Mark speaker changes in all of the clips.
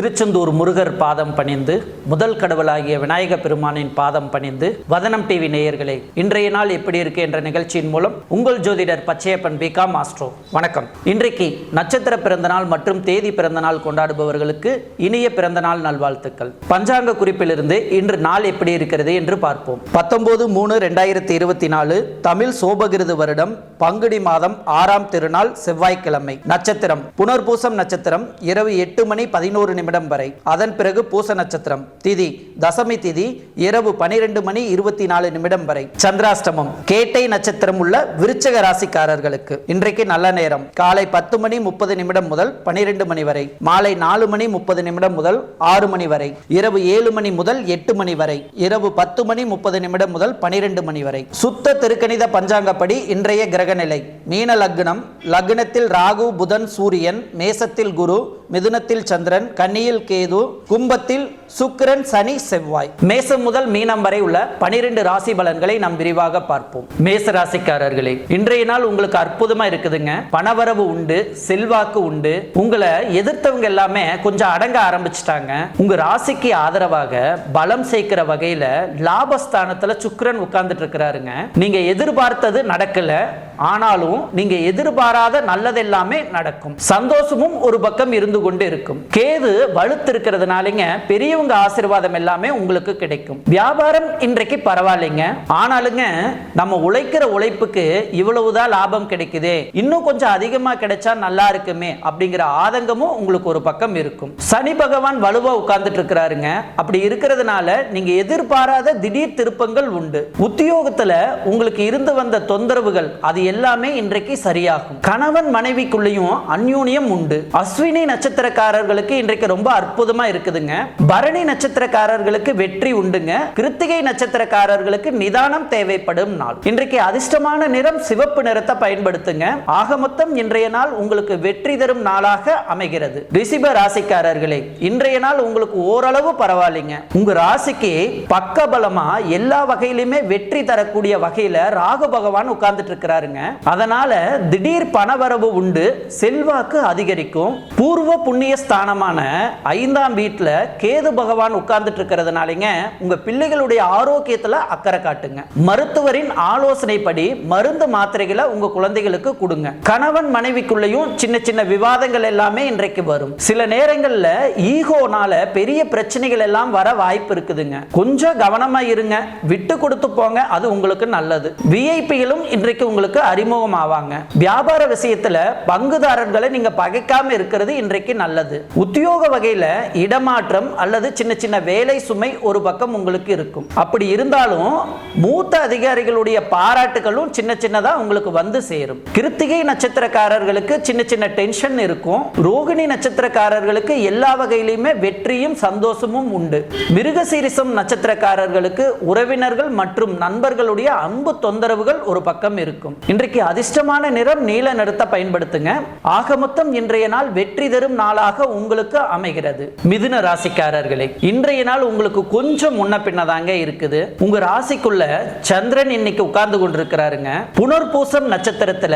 Speaker 1: திருச்செந்தூர் முருகர் பாதம் பணிந்து முதல் கடவுளாகிய விநாயக பெருமானின் பாதம் பணிந்து வதனம் டிவி நேயர்களே இன்றைய நாள் எப்படி இருக்கு என்ற நிகழ்ச்சியின் மூலம் உங்கள் ஜோதிடர் பச்சையப்பன் பிகா மாஸ்ட்ரோ வணக்கம். இன்றைக்கு நட்சத்திர பிறந்த நாள் மற்றும் தேதி பிறந்த நாள் கொண்டாடுபவர்களுக்கு இனிய பிறந்தநாள் நல்வாழ்த்துக்கள். பஞ்சாங்க குறிப்பிலிருந்து இன்று நாள் எப்படி இருக்கிறது என்று பார்ப்போம். பத்தொன்பது மூணு ரெண்டாயிரத்தி இருபத்தி நாலு தமிழ் சோபகிருது வருடம் பங்குடி மாதம் ஆறாம் திருநாள் செவ்வாய்க்கிழமை. நட்சத்திரம் புனர்பூசம் நட்சத்திரம் இரவு எட்டு மணி பதினோரு நிமிடம். நிமிடம் வரை. அதன் பிறகு பூச நட்சத்திரம். திதி. தசமி திதி. இரவு பனிரெண்டு மணி இருபத்தி நாலு நிமிடம் வரை. சந்திராஷ்டமம். கேட்டை நட்சத்திரம் உள்ள விருச்சக ராசிக்காரர்களுக்கு. இன்றைக்கு நல்ல நேரம். காலை பத்து மணி முப்பது நிமிடம் முதல் பனிரெண்டு மணி வரை. மாலை நாலு மணி முப்பது நிமிடம் முதல் ஆறு மணி வரை. இரவு ஏழு மணி முதல் எட்டு மணி வரை. இரவு பத்து மணி முப்பது நிமிடம் முதல் பனிரெண்டு மணி வரை. சுத்த திருக்கணித பஞ்சாங்கப்படி இன்றைய கிரகநிலை. மீன லக்னம். லக்னத்தில் ராகு புதன் சூரியன் மேசத்தில் குரு மிதுனத்தில் சந்திரன் கன்னியில் கேது கும்பத்தில் சுக்கிரன் சனி செவ்வாய். மேசம் முதல் மீனம் வரை உள்ள பனிரெண்டு ராசி பலன்களை நாம் விரிவாக பார்ப்போம். மேச ராசிக்காரர்களே இன்றைய நாள் உங்களுக்கு அற்புதமா இருக்குதுங்க. பணவரவு உண்டு செல்வாக்கு உண்டு. உங்களை எதிர்த்தவங்க எல்லாமே கொஞ்சம் அடங்க ஆரம்பிச்சிட்டாங்க. உங்க ராசிக்கு ஆதரவாக பலம் சேர்க்கிற வகையில லாபஸ்தானத்துல சுக்கிரன் உட்கார்ந்துட்டு இருக்கிறாருங்க. நீங்க எதிர்பார்த்தது நடக்கல. ஆனாலும் நீங்க எதிர்பாராத நல்லதெல்லாமே நடக்கும். சந்தோஷமும் ஒரு பக்கம் இருந்து கொண்டு இருக்கும். கேது வலுத்து இருக்கிறதுனாலங்க பெரியவங்க ஆசீர்வாதம் எல்லாமே உங்களுக்கு கிடைக்கும். வியாபாரம் இன்றைக்கு பரவாயில்லைங்க. ஆனாலுங்க நம்ம உழைக்கிற உழைப்புக்கு இவ்வளவுதான் லாபம் கிடைக்குதே. இன்னும் கொஞ்சம் அதிகமா கிடைச்சா நல்லா இருக்குமே அப்படிங்கிற ஆதங்கமும் உங்களுக்கு ஒரு பக்கம் இருக்கும். சனி பகவான் வலுவா உட்கார்ந்துட்டு இருக்கிறாருங்க அப்படி இருக்கிறதுனால நீங்க எதிர்பாராத திடீர் திருப்பங்கள் உண்டு. உத்தியோகத்துல உங்களுக்கு இருந்து வந்த தொந்தரவுகள் அது எல்லாமே இன்றைக்கு சரியாகும். கணவன் மனைவிக்குள்ளேயும் அந்யூனியம் உண்டு. அஸ்வினி நட்சத்திரக்காரர்களுக்கு இன்றைக்கு ரொம்ப அற்புதமா இருக்குதுங்க. பரணி நட்சத்திரக்காரர்களுக்கு வெற்றி உண்டுங்க. கிருத்திகை நட்சத்திரக்காரர்களுக்கு நிதானம் தேவைப்படும் நாள். இன்றைக்கு அதிர்ஷ்டமான நிறம் சிவப்பு நிறத்தை பயன்படுத்துங்க. ஆக மொத்தம் இன்றைய நாள் உங்களுக்கு வெற்றி தரும் நாளாக அமைகிறது. ரிசிப ராசிக்காரர்களே இன்றைய நாள் உங்களுக்கு ஓரளவு பரவாயில்லைங்க. உங்க ராசிக்கு பக்கபலமா எல்லா வகையிலுமே வெற்றி தரக்கூடிய வகையில ராகு பகவான் உட்கார்ந்துட்டு இருக்கிறாருங்க. அதனால திடீர் பணவரவு உண்டு செல்வாக்கு அதிகரிக்கும். பூர்வ புண்ணிய ஸ்தானமான ஐந்தாம் வீட்டில் கேது பகவான் உட்கார்ந்துட்டு இருக்கிறதுனாலங்க உங்க பிள்ளைகளுடைய ஆரோக்கியத்துல அக்கறை காட்டுங்க. மருத்துவரின் ஆலோசனைப்படி மருந்து மாத்திரைகளை உங்க குழந்தைகளுக்கு கொடுங்க. கணவன் மனைவிக்குள்ளேயும் சின்ன சின்ன விவாதங்கள் எல்லாமே இன்றைக்கு வரும். சில நேரங்களில் ஈகோனால பெரிய பிரச்சனைகள் எல்லாம் வர வாய்ப்பு இருக்குதுங்க. கொஞ்சம் கவனமா இருங்க. விட்டு கொடுத்து போங்க அது உங்களுக்கு நல்லது. விஐபிகளும் இன்றைக்கு உங்களுக்கு அறிமுகம் ஆவாங்க வியாபார விஷயத்துல பங்குதாரர்களை நீங்க பகைக்காம இருக்கிறது இன்றைக்கு நல்லது. உத்தியோக வகையில இடமாற்றம் அல்லது சின்ன சின்ன வேலை சுமை ஒரு பக்கம் உங்களுக்கு இருக்கும். அப்படி இருந்தாலும் மூத்த அதிகாரிகளுடைய பாராட்டுகளும் சின்ன சின்னதா உங்களுக்கு வந்து சேரும். கிருத்திகை நட்சத்திரக்காரர்களுக்கு சின்ன சின்ன டென்ஷன் இருக்கும். ரோகிணி நட்சத்திரக்காரர்களுக்கு எல்லா வகையிலுமே வெற்றியும் சந்தோஷமும் உண்டு. மிருகசீரிசம் நட்சத்திரக்காரர்களுக்கு உறவினர்கள் மற்றும் நண்பர்களுடைய அன்பு தொந்தரவுகள் ஒரு பக்கம் இருக்கும். இன்றைக்கு அதிர்ஷ்டமான நிறம் நீல நிறத்தை பயன்படுத்துங்க. ஆக மொத்தம் இன்றைய நாள் வெற்றி தரும் நாளாக உங்களுக்கு அமைகிறது. மிதுன ராசிக்காரர்களே இன்றைய நாள் உங்களுக்கு கொஞ்சம் முன்ன பின்னதாங்க இருக்குது. உங்க ராசிக்குள்ள சந்திரன் இன்னைக்கு உட்கார்ந்து கொண்டிருக்கிறாருங்க. புனர்பூசம் நட்சத்திரத்துல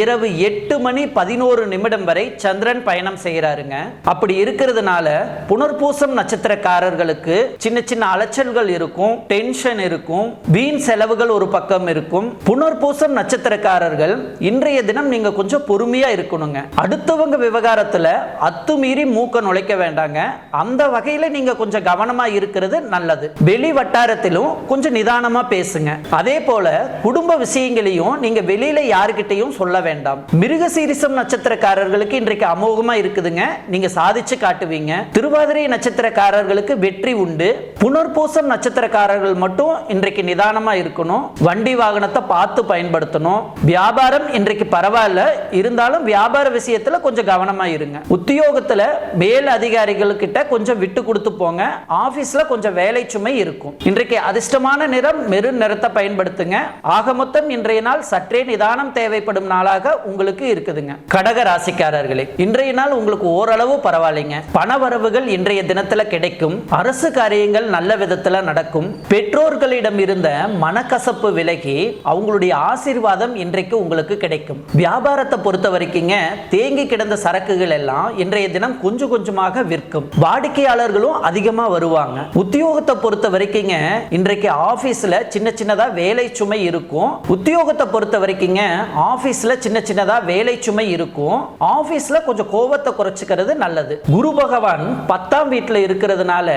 Speaker 1: இரவு எட்டு மணி பதினோரு நிமிடம் வரை சந்திரன் பயணம் செய்யறாருங்க அப்படி இருக்கிறதுனால புனர்பூசம் நட்சத்திரக்காரர்களுக்கு சின்ன சின்ன அலைச்சல்கள் இருக்கும் டென்ஷன் இருக்கும் வீண் செலவுகள் ஒரு பக்கம் இருக்கும். புனர்பூசம் நட்சத்திர நட்சத்திரக்காரர்கள் இன்றைய தினம் நீங்க கொஞ்சம் பொறுமையா இருக்கணுங்க. அடுத்தவங்க விவகாரத்துல அத்துமீறி மூக்க நுழைக்க வேண்டாங்க. அந்த வகையில நீங்க கொஞ்சம் கவனமா இருக்கிறது நல்லது. வெளி வட்டாரத்திலும் கொஞ்சம் நிதானமா பேசுங்க. அதே போல குடும்ப விஷயங்களையும் நீங்க வெளியில யாருக்கிட்டையும் சொல்ல வேண்டாம். மிருகசீரிசம் நட்சத்திரக்காரர்களுக்கு இன்றைக்கு அமோகமா இருக்குதுங்க. நீங்க சாதிச்சு காட்டுவீங்க. திருவாதிரை நட்சத்திரக்காரர்களுக்கு வெற்றி உண்டு. புனர்பூசம் நட்சத்திரக்காரர்கள் மட்டும் இன்றைக்கு நிதானமா இருக்கணும். வண்டி வாகனத்தை பார்த்து பயன்படுத்தணும். வியாபாரம் இன்றைக்கு பரவாயில்ல. இருந்தாலும் வியாபார விஷயத்துல கொஞ்சம் கவனமா இருங்க. உத்தியோகத்துல மேல் அதிகாரிகள் கிட்ட கொஞ்சம் விட்டு கொடுத்து போங்க. ஆபீஸ்ல கொஞ்சம் வேலை சுமை இருக்கும். இன்றைக்கு அதிர்ஷ்டமான நிறம் மெருன் நிறத்தை பயன்படுத்துங்க. ஆக மொத்தம் இன்றைய நாள் சற்றே நிதானம் தேவைப்படும் நாளாக உங்களுக்கு இருக்குதுங்க. கடக ராசிக்காரர்களே இன்றைய நாள் உங்களுக்கு ஓரளவு பரவாயில்லைங்க. பண வரவுகள் இன்றைய தினத்துல கிடைக்கும். அரசு காரியங்கள் நல்ல விதத்துல நடக்கும். பெற்றோர்களிடம் இருந்த மனக்கசப்பு விலகி அவங்களுடைய ஆசீர்வாதம் இன்றைக்கு உங்களுக்கு கிடைக்கும். வியாபாரத்தை பொறுத்த வரைக்குங்க தேங்கி கிடந்த சரக்குகள் எல்லாம் இன்றைய தினம் கொஞ்சம் கொஞ்சமாக விற்கும். வாடிக்கையாளர்களும் அதிகமா வருவாங்க. உத்தியோகத்தை பொறுத்த வரைக்குங்க இன்றைக்கு ஆபீஸ்ல சின்ன சின்னதா வேலை சுமை இருக்கும். உத்தியோகத்தை பொறுத்த வரைக்குங்க ஆபீஸ்ல சின்ன சின்னதா வேலை சுமை இருக்கும். ஆபீஸ்ல கொஞ்சம் கோபத்தை குறைச்சிக்கிறது நல்லது. குரு பகவான் பத்தாம் வீட்டுல இருக்கிறதுனால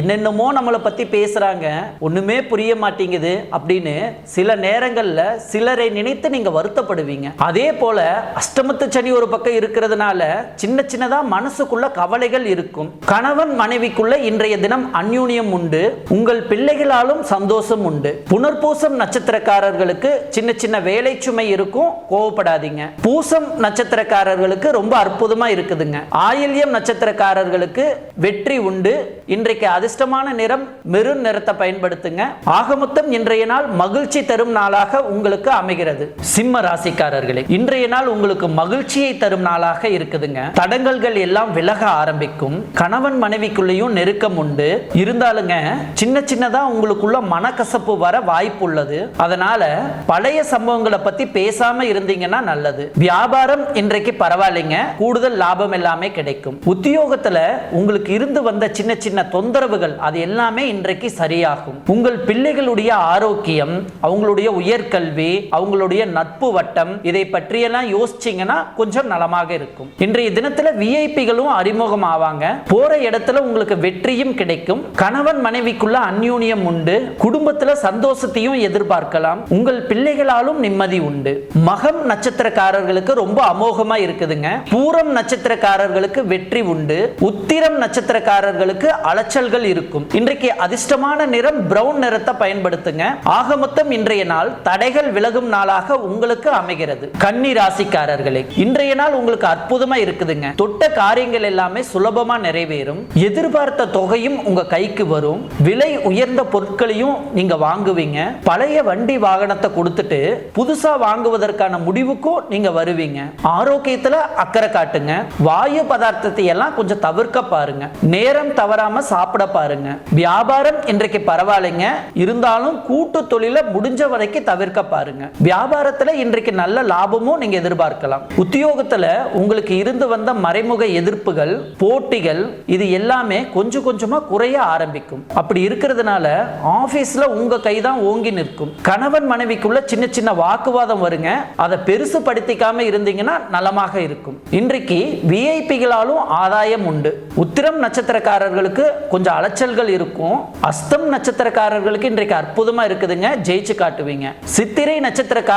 Speaker 1: என்னென்னமோ நம்மளை பத்தி பேசுறாங்க. ஒண்ணுமே புரிய மாட்டேங்குது அப்படின்னு சில நேரங்கள்ல சிலரை நினைத்து நீங்க வருத்தப்படுவீங்க? அதே போல அஷ்டமத்து சனி ஒரு பக்கம் இருக்கிறதுனால சின்ன சின்னதா மனசுக்குள்ள கவலைகள் இருக்கும். கணவன் மனைவிக்குள்ள இன்றைய தினம் அந்யூனியம் உண்டு. உங்கள் பிள்ளைகளாலும் சந்தோஷம் உண்டு. புனர்பூசம் நட்சத்திரக்காரர்களுக்கு சின்ன சின்ன வேலை சுமை இருக்கும். கோவப்படாதீங்க. பூசம் நட்சத்திரக்காரர்களுக்கு ரொம்ப அற்புதமா இருக்குதுங்க. ஆயில்யம் நட்சத்திரக்காரர்களுக்கு வெற்றி உண்டு. இன்றைக்கு அதிர்ஷ்டமான நிறம் மெரு நிறத்தை பயன்படுத்துங்க. ஆகமொத்தம் இன்றைய நாள் மகிழ்ச்சி தரும் நாளாக உங்களுக்கு அமைகிறது. சிம்ம ராசிக்காரர்களே இன்றைய நாள் உங்களுக்கு மகிழ்ச்சியை தரும் நாளாக இருக்குதுங்க. தடங்கல்கள் எல்லாம் விலக ஆரம்பிக்கும். கணவன் மனைவிக்குள்ளேயும் நெருக்கம் உண்டு. இருந்தாலுங்க சின்ன சின்னதா உங்களுக்குள்ள மனக்கசப்பு வர வாய்ப்பு உள்ளது அதனால பழைய சம்பவங்களை பத்தி பேசாம இருந்தீங்கன்னா நல்லது. வியாபாரம் இன்றைக்கு பரவாயில்லைங்க. கூடுதல் லாபம் எல்லாமே கிடைக்கும். உத்தியோகத்துல உங்களுக்கு இருந்து வந்த சின்ன சின்ன தொந்தரவுகள் அது எல்லாமே இன்றைக்கு சரியாகும். உங்கள் பிள்ளைகளுடைய ஆரோக்கியம் அவங்களுடைய உயர்கல்வி அவங்களுடைய நட்பு வட்டம் இதை பற்றியெல்லாம் யோசிச்சீங்கன்னா கொஞ்சம் நலமாக இருக்கும். இன்றைய தினத்துல விஐபிகளும் அறிமுகம் ஆவாங்க போற இடத்துல உங்களுக்கு வெற்றியும் கிடைக்கும். கணவன் மனைவிக்குள்ள அந்யூனியம் உண்டு. குடும்பத்துல சந்தோஷத்தையும் எதிர்பார்க்கலாம். உங்கள் பிள்ளைகளாலும் நிம்மதி உண்டு. மகம் நட்சத்திரக்காரர்களுக்கு ரொம்ப அமோகமா இருக்குதுங்க. பூரம் நட்சத்திரக்காரர்களுக்கு வெற்றி உண்டு. உத்திரம் நட்சத்திரக்காரர்களுக்கு அலைச்சல்கள் இருக்கும். இன்றைக்கு அதிர்ஷ்டமான நிறம் பிரவுன் நிறத்தை பயன்படுத்துங்க. ஆக மொத்தம் இன்றைய நாள் தடைகள் விலகும் நாளாக உங்களுக்கு அமைகிறது. கன்னி ராசிக்காரர்களே இன்றைய நாள் உங்களுக்கு அற்புதமா இருக்குதுங்க. தொட்ட காரியங்கள் எல்லாமே சுலபமா நிறைவேறும். எதிர்பார்த்த தொகையும் உங்க கைக்கு வரும். விலை உயர்ந்த பொருட்களையும் நீங்க வாங்குவீங்க. பழைய வண்டி வாகனத்தை கொடுத்துட்டு புதுசா வாங்குவதற்கான முடிவுக்கும் நீங்க வருவீங்க. ஆரோக்கியத்துல அக்கறை காட்டுங்க. வாயு பதார்த்தத்தை எல்லாம் கொஞ்சம் தவிர்க்க பாருங்க. நேரம் தவறாம சாப்பிட பாருங்க. வியாபாரம் இன்றைக்கு பரவாயில்லைங்க. இருந்தாலும் கூட்டு தொழில முடிஞ்ச வரைக்கும் தவிர்க்க பாருங்க. வியாபாரத்துல இன்றைக்கு நல்ல லாபமும் நீங்க எதிர்பார்க்கலாம். உத்தியோகத்துல உங்களுக்கு இருந்து வந்த மறைமுக எதிர்ப்புகள் போட்டிகள் இது எல்லாமே கொஞ்சம் கொஞ்சமா குறைய ஆரம்பிக்கும். அப்படி இருக்கிறதுனால ஆபீஸ்ல உங்க கைதான் ஓங்கி நிற்கும். கணவன் மனைவிக்குள்ள சின்ன சின்ன வாக்குவாதம் வருங்க. அதை பெருசு படுத்திக்காம இருந்தீங்கன்னா நலமாக இருக்கும். இன்றைக்கு விஐபிகளாலும் ஆதாயம் உண்டு. உத்திரம் நட்சத்திரக்காரர்களுக்கு கொஞ்சம் அலைச்சல்கள் இருக்கும். அஸ்தம் நட்சத்திரக்காரர்களுக்கு இன்றைக்கு அற்புதமா இருக்குதுங்க. ஜெயிச்சு காட்டுவீங்க. சித்திரை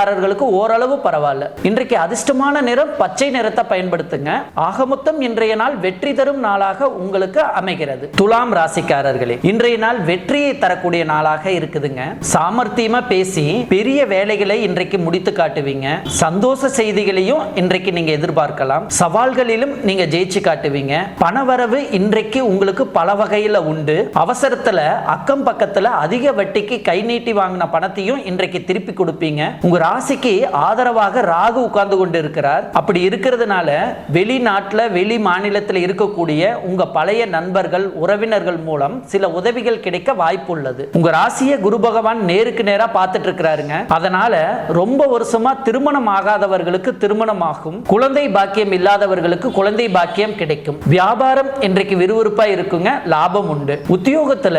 Speaker 1: நட்சத்திரக்காரர்களுக்கு ஓரளவு பரவாயில்ல. இன்றைக்கு அதிர்ஷ்டமான நிறம் பச்சை நிறத்தை பயன்படுத்துங்க. ஆக மொத்தம் இன்றைய நாள் வெற்றி தரும் நாளாக உங்களுக்கு அமைகிறது. துலாம் ராசிக்காரர்களே இன்றைய நாள் வெற்றியை தரக்கூடிய நாளாக இருக்குதுங்க. சாமர்த்தியமா பேசி பெரிய வேலைகளை இன்றைக்கு முடித்து காட்டுவீங்க. சந்தோஷ செய்திகளையும் இன்றைக்கு நீங்க எதிர்பார்க்கலாம். சவால்களிலும் நீங்க ஜெயிச்சு காட்டுவீங்க. பணவரவு இன்றைக்கு உங்களுக்கு பல வகையில உண்டு. அவசரத்துல அக்கம் பக்கத்துல அதிக வட்டிக்கு கை நீட்டி வாங்கின பணத்தையும் இன்றைக்கு திருப்பி கொடுப்பீங்க. உங்க ராசிக்கு ஆதரவாக ராகு உட்கார்ந்து கொண்டு இருக்கிறார் அப்படி இருக்கிறதுனால வெளிநாட்டில் வெளி மாநிலத்தில் இருக்கக்கூடிய உங்க பழைய நண்பர்கள் உறவினர்கள் மூலம் சில உதவிகள் கிடைக்க வாய்ப்பு உள்ளது. உங்க ராசியை குரு பகவான் நேருக்கு நேரா பார்த்துட்டு இருக்கிறாருங்க அதனால ரொம்ப வருஷமா திருமணம் ஆகாதவர்களுக்கு திருமணம் ஆகும் குழந்தை பாக்கியம் இல்லாதவர்களுக்கு குழந்தை பாக்கியம் கிடைக்கும். வியாபாரம் இன்றைக்கு விறுவிறுப்பா இருக்குங்க லாபம் உண்டு. உத்தியோகத்துல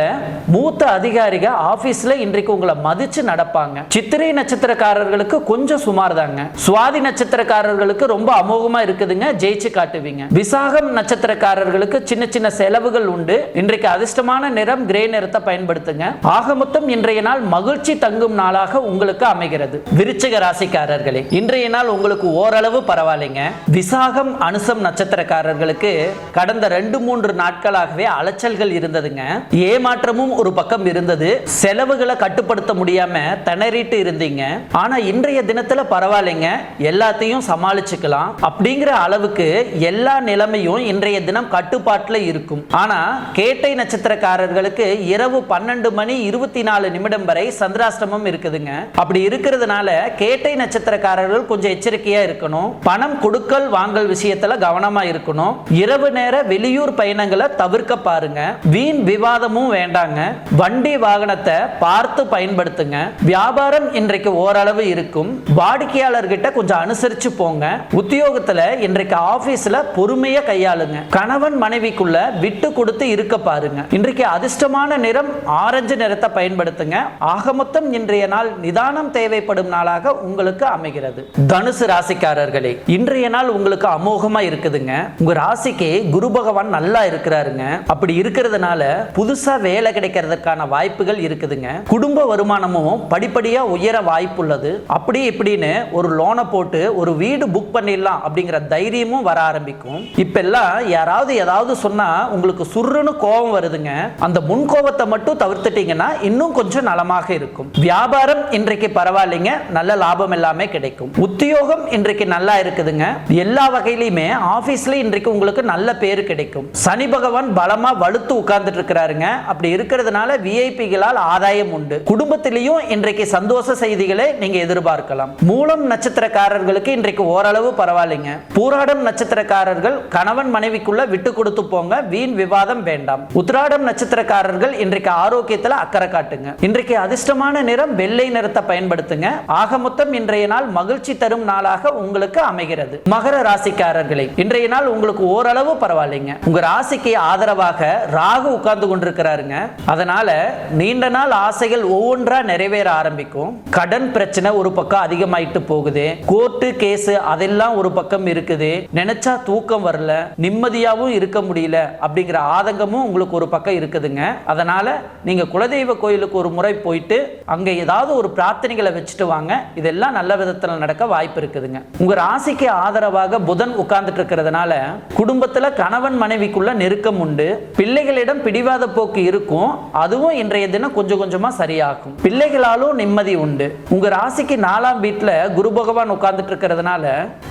Speaker 1: மூத்த அதிகாரிகள் ஆபீஸ்ல இன்றைக்கு உங்களை மதிச்சு நடப்பாங்க. சித்திரை நட்சத்திரக்காரர்களுக்கு கொஞ்சம் சுமார் தாங்க சுவாதி நட்சத்திரக்காரர்களுக்கு ரொம்ப அமோகமா இருக்குதுங்க ஜெயிச்சு காட்டுவீங்க. விசாகம் நட்சத்திரக்காரர்களுக்கு சின்ன சின்ன செலவுகள் உண்டு. இன்றைக்கு அதிர்ஷ்டமான நிறம் கிரே நிறத்தை பயன்படுத்துங்க. ஆக மொத்தம் இன்றைய நாள் மகிழ்ச்சி தங்கும் நாளாக உங்களுக்கு அமைகிறது. விருச்சிக ராசிக்காரர்களே இன்றைய நாள் உங்களுக்கு ஓரளவு பரவாயில்லைங்க. விசாகம் அனுசம் நட்சத்திரக்காரர்களுக்கு கடந்த ரெண்டு மூன்று நாட்களாகவே அலைச்சல்கள் இருந்ததுங்க. ஏமாற்றமும் ஒரு பக்கம் இருந்தது. செலவுகளை கட்டுப்படுத்த முடியாம திணறிட்டு இருந்தீங்க. ஆனா இன்றைய தினத்துல பரவாயில்லைங்க எல்லாத்தையும் சமாளிச்சுக்கலாம். அப்படிங்கிற அளவுக்கு எல்லா நிலைமையும் இன்றைய தினம் கட்டுப்பாட்டுல இருக்கும். ஆனா கேட்டை நட்சத்திரக்காரர்களுக்கு இரவு பன்னெண்டு மணி இருபத்தி நாலு நிமிடம் வரை சந்திராஷ்டமம் இருக்குதுங்க. அப்படி இருக்கிறதுனால கேட்டை நட்சத்திரக்காரர்கள் கொஞ்சம் எச்சரிக்கையா இருக்கணும். பணம் கொடுக்கல் வாங்கல் விஷயத்துல கவனமா இருக்கணும். இரவு நேர வெளியூர் பயணங்களை தவிர்க்க பாருங்க. வீண் விவாதமும் வேண்டாங்க. வண்டி வாகனத்தை பார்த்து பயன்படுத்துங்க. வியாபாரம் இன்றைக்கு ஓரளவு இருக்கு. இருக்கும் வாடிக்கையாளர்கிட்ட கொஞ்சம் அனுசரிச்சு போங்க. உத்தியோகத்துல இன்றைக்கு ஆபீஸ்ல பொறுமையா கையாளுங்க. கணவன் மனைவிக்குள்ள விட்டு கொடுத்து இருக்க பாருங்க. இன்றைக்கு அதிர்ஷ்டமான நிறம் ஆரஞ்சு நிறத்தை பயன்படுத்துங்க. ஆக மொத்தம் இன்றைய நாள் நிதானம் தேவைப்படும் நாளாக உங்களுக்கு அமைகிறது. தனுசு ராசிக்காரர்களே இன்றைய நாள் உங்களுக்கு அமோகமா இருக்குதுங்க. உங்க ராசிக்கு குரு பகவான் நல்லா இருக்கிறாருங்க. அப்படி இருக்கிறதுனால புதுசா வேலை கிடைக்கிறதுக்கான வாய்ப்புகள் இருக்குதுங்க. குடும்ப வருமானமும் படிப்படியா உயர வாய்ப்புள்ளது. அப்படி இப்படின்னு ஒரு லோனை போட்டு ஒரு வீடு புக் பண்ணிடலாம் அப்படிங்கிற தைரியமும் வர ஆரம்பிக்கும். இப்பெல்லாம் யாராவது ஏதாவது சொன்னா உங்களுக்கு சுருன்னு கோபம் வருதுங்க. அந்த முன் கோபத்தை மட்டும் தவிர்த்துட்டீங்கன்னா இன்னும் கொஞ்சம் நலமாக இருக்கும். வியாபாரம் இன்றைக்கு பரவாயில்லைங்க நல்ல லாபம் எல்லாமே கிடைக்கும். உத்தியோகம் இன்றைக்கு நல்லா இருக்குதுங்க. எல்லா வகையிலுமே ஆபீஸ்ல இன்றைக்கு உங்களுக்கு நல்ல பேர் கிடைக்கும். சனி பகவான் பலமா வலுத்து உட்கார்ந்துட்டு இருக்கிறாருங்க. அப்படி இருக்கிறதுனால விஐபிகளால் ஆதாயம் உண்டு. குடும்பத்திலையும் இன்றைக்கு சந்தோஷ செய்திகளை நீங்க பார்க்கலாம் மூலம் நட்சத்திரக்காரர்களுக்கு இன்றைக்கு ஓரளவு பரவாயில்லைங்க. பூராடம் நட்சத்திரக்காரர்கள் கணவன் மனைவிக்குள்ள விட்டு கொடுத்து போங்க வீண் விவாதம் வேண்டாம். உத்திராடம் நட்சத்திரக்காரர்கள் இன்றைக்கு ஆரோக்கியத்துல அக்கறை காட்டுங்க. இன்றைக்கு அதிர்ஷ்டமான நிறம் வெள்ளை நிறத்தை பயன்படுத்துங்க. ஆக மொத்தம் இன்றைய நாள் மகிழ்ச்சி தரும் நாளாக உங்களுக்கு அமைகிறது. மகர ராசிக்காரர்களே இன்றைய நாள் உங்களுக்கு ஓரளவு பரவாயில்லைங்க. உங்க ராசிக்கு ஆதரவாக ராகு உட்கார்ந்து கொண்டிருக்கிறாருங்க. அதனால நீண்ட நாள் ஆசைகள் ஒவ்வொன்றா நிறைவேற ஆரம்பிக்கும். கடன் பிரச்சனை ஒரு பக்கம் அதிகமாயிட்டு போகுது. கோர்ட்டு கேஸ் அதெல்லாம் ஒரு பக்கம் இருக்குது. நினைச்சா தூக்கம் வரல நிம்மதியாகவும் இருக்க முடியல அப்படிங்கிற ஆதங்கமும் உங்களுக்கு ஒரு பக்கம் இருக்குதுங்க. அதனால நீங்க குலதெய்வ கோயிலுக்கு ஒரு முறை போயிட்டு அங்க ஏதாவது ஒரு பிரார்த்தனைகளை வச்சுட்டு வாங்க. இதெல்லாம் நல்ல விதத்தில் நடக்க வாய்ப்பு இருக்குதுங்க. உங்க ராசிக்கு ஆதரவாக புதன் உட்கார்ந்துட்டு இருக்கிறதுனால குடும்பத்துல கணவன் மனைவிக்குள்ள நெருக்கம் உண்டு. பிள்ளைகளிடம் பிடிவாத போக்கு இருக்கும். அதுவும் இன்றைய தினம் கொஞ்சம் கொஞ்சமா சரியாகும். பிள்ளைகளாலும் நிம்மதி உண்டு. உங்க ராசிக்கு நாலாம் வீட்டுல குரு பகவான் உட்கார்ந்துட்டு இருக்கிறதுனால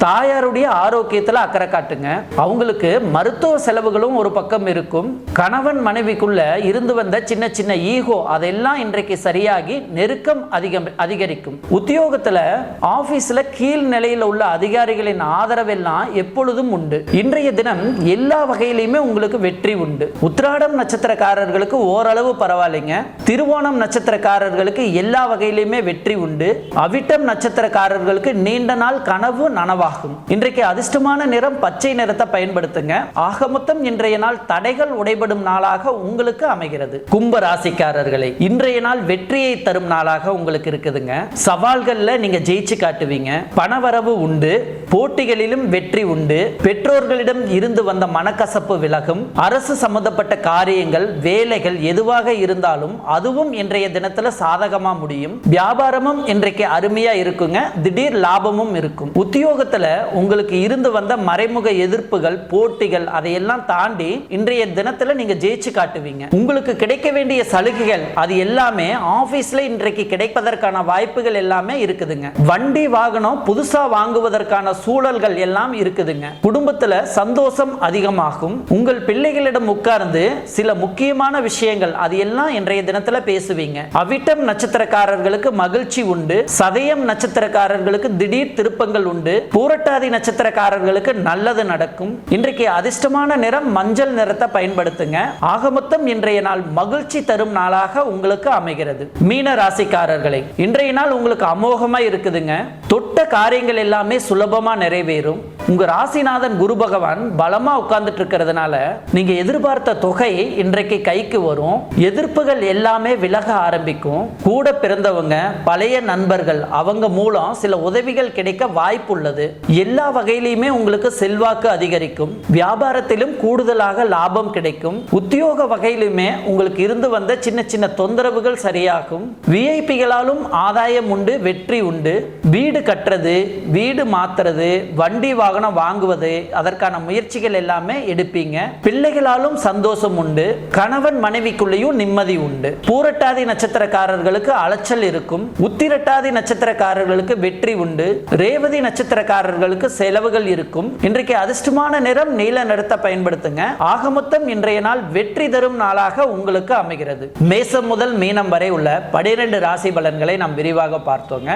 Speaker 1: தாயாருடைய ஆரோக்கியத்தில் அக்கறை காட்டுங்க. அவங்களுக்கு மருத்துவ செலவுகளும் ஒரு பக்கம் இருக்கும். கணவன் மனைவிக்குள்ள இருந்து வந்த சின்ன சின்ன ஈகோ அதெல்லாம் இன்றைக்கு சரியாகி நெருக்கம் அதிகம் அதிகரிக்கும். உத்தியோகத்துல ஆபீஸ்ல கீழ் நிலையில உள்ள அதிகாரிகளின் ஆதரவெல்லாம் எப்பொழுதும் உண்டு. இன்றைய தினம் எல்லா வகையிலுமே உங்களுக்கு வெற்றி உண்டு. உத்திராடம் நட்சத்திரக்காரர்களுக்கு ஓரளவு பரவாயில்லைங்க. திருவோணம் நட்சத்திரக்காரர்களுக்கு எல்லா வகையிலுமே வெற்றி உண்டு. அவ்விட்டம் நட்சத்திரக்காரர்களுக்கு நீண்ட நாள் கனவு நனவாகும். இன்றைக்கு அதிர்ஷ்டமான நிறம் பச்சை நிறத்தை பயன்படுத்துங்க. ஆக மொத்தம் இன்றைய நாள் தடைகள் உடைபடும் நாளாக உங்களுக்கு அமைகிறது. கும்ப ராசிக்காரர்களே இன்றைய நாள் வெற்றியை தரும் நாளாக உங்களுக்கு இருக்குதுங்க. சவால்கள்ல நீங்க ஜெயிச்சு காட்டுவீங்க. பணவரவு உண்டு போட்டிகளிலும் வெற்றி உண்டு. பெற்றோர்களிடம் இருந்து வந்த மனக்கசப்பு விலகும். அரசு சம்பந்தப்பட்ட காரியங்கள் வேலைகள் எதுவாக இருந்தாலும் அதுவும் இன்றைய தினத்துல சாதகமா முடியும். வியாபாரமும் இன்றைக்கு அருமையாக இருக்குங்க. திடீர் லாபமும் இருக்கும். உத்தியோகத்துல உங்களுக்கு இருந்து வந்த மறைமுக எதிர்ப்புகள் போட்டிகள் அதையெல்லாம் தாண்டி இன்றைய தினத்துல நீங்கள் ஜெயிச்சு காட்டுவீங்க. உங்களுக்கு கிடைக்க வேண்டிய சலுகைகள் அது எல்லாமே ஆபீஸ்ல இன்றைக்கு கிடைப்பதற்கான வாய்ப்புகள் எல்லாமே இருக்குதுங்க. வண்டி வாகனம் புதுசாக வாங்குவதற்கான சூழல்கள் எல்லாம் இருக்குதுங்க. குடும்பத்துல சந்தோஷம் அதிகமாகும். உங்கள் பிள்ளைகளிடம் உட்கார்ந்து சில முக்கியமான விஷயங்கள் அது எல்லாம் இன்றைய தினத்துல பேசுவீங்க. அவிட்டம் நட்சத்திரக்காரர்களுக்கு மகிழ்ச்சி உண்டு. சதயம் நட்சத்திரக்காரர்களுக்கு திடீர் திருப்பங்கள் உண்டு. பூரட்டாதி நட்சத்திரக்காரர்களுக்கு நல்லது நடக்கும். இன்றைக்கு அதிர்ஷ்டமான நிறம் மஞ்சள் நிறத்தை பயன்படுத்துங்க. ஆக மொத்தம் இன்றைய நாள் மகிழ்ச்சி தரும் நாளாக உங்களுக்கு அமைகிறது. மீன ராசிக்காரர்களை இன்றைய நாள் உங்களுக்கு அமோகமா இருக்குதுங்க. தொட்ட காரியங்கள் எல்லாமே சுலபமா நிறைவேறும். உங்க ராசிநாதன் குரு பகவான் பலமா உட்கார்ந்துட்டு இருக்கிறதுனால நீங்க எதிர்பார்த்த தொகை இன்றைக்கு கைக்கு வரும். எதிர்ப்புகள் எல்லாமே விலக ஆரம்பிக்கும். கூட பிறந்தவங்க பழைய நண்பர்கள் அவங்க மூலம் சில உதவிகள் கிடைக்க வாய்ப்பு உள்ளது எல்லா வகையிலுமே உங்களுக்கு செல்வாக்கு அதிகரிக்கும். வியாபாரத்திலும் கூடுதலாக லாபம் கிடைக்கும். உத்தியோக வகையிலுமே உங்களுக்கு இருந்து வந்த சின்ன சின்ன தொந்தரவுகள் சரியாகும். விஐபிகளாலும் ஆதாயம் உண்டு வெற்றி உண்டு. வீடு கட்டுறது வீடு மாத்துறது வண்டி வாகனம் வாங்குவது அதற்கான முயற்சிகள் எல்லாமே எடுப்பீங்க. பிள்ளைகளாலும் சந்தோஷம் உண்டு. கணவன் மனைவிக்குள்ளேயும் நிம்மதி உண்டு. பூரட்டாதி நட்சத்திரக்காரர்களுக்கு அலைச்சல் இருக்கும். உத்திரட்டாதி நட்சத்திரக்காரர்களுக்கு வெற்றி உண்டு. ரேவதி நட்சத்திரக்காரர்களுக்கு செலவுகள் இருக்கும். இன்றைக்கு அதிர்ஷ்டமான நிறம் நீல நிறத்தை பயன்படுத்துங்க. ஆக மொத்தம் இன்றைய நாள் வெற்றி தரும் நாளாக உங்களுக்கு அமைகிறது. மேசம் முதல் மீனம் வரை உள்ள பனிரெண்டு ராசி பலன்களை நாம் விரிவாக பார்த்தோங்க.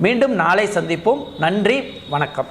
Speaker 1: மீண்டும் நாளை சந்திப்போம். நன்றி வணக்கம்.